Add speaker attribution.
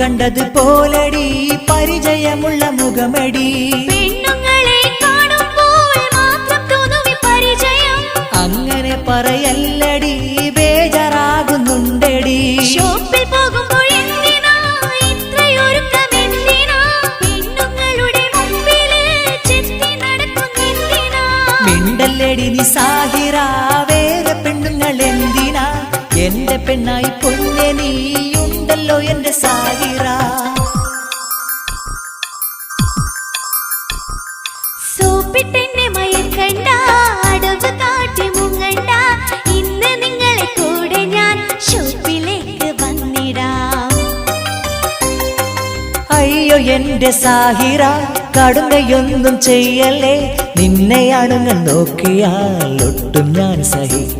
Speaker 1: കണ്ടത് പോലടി പരിചയമുള്ള മുഖമടി. അങ്ങനെ പറയല്ലടി ബേജാറാകുന്നുണ്ടടി.
Speaker 2: ഷോപ്പിൽ പോകുമ്പോൾ
Speaker 1: മിണ്ടല്ലടി നീ സാഹിറ വേറെ പെണ്ണുങ്ങൾ എന്തിനാ എന്റെ പെണ്ണായി പൊന്നെ നീയുണ്ടല്ലോ എന്റെ സാഹിറ.
Speaker 2: സോപ്പിട്ടെന്നെ മയക്കണ്ട അടവ് കാട്ടി മുങ്ങണ്ട. ഇന്ന് നിങ്ങളെ കൂടെ ഞാൻ ഷോപ്പിലേക്ക് വന്നിടാം.
Speaker 1: അയ്യോ എന്റെ സാഹിറ കടുമയൊന്നും ചെയ്യല്ലേ. നിന്നെയാണ് ഞാൻ നോക്കിയാൽ ഒട്ടും ഞാൻ സഹി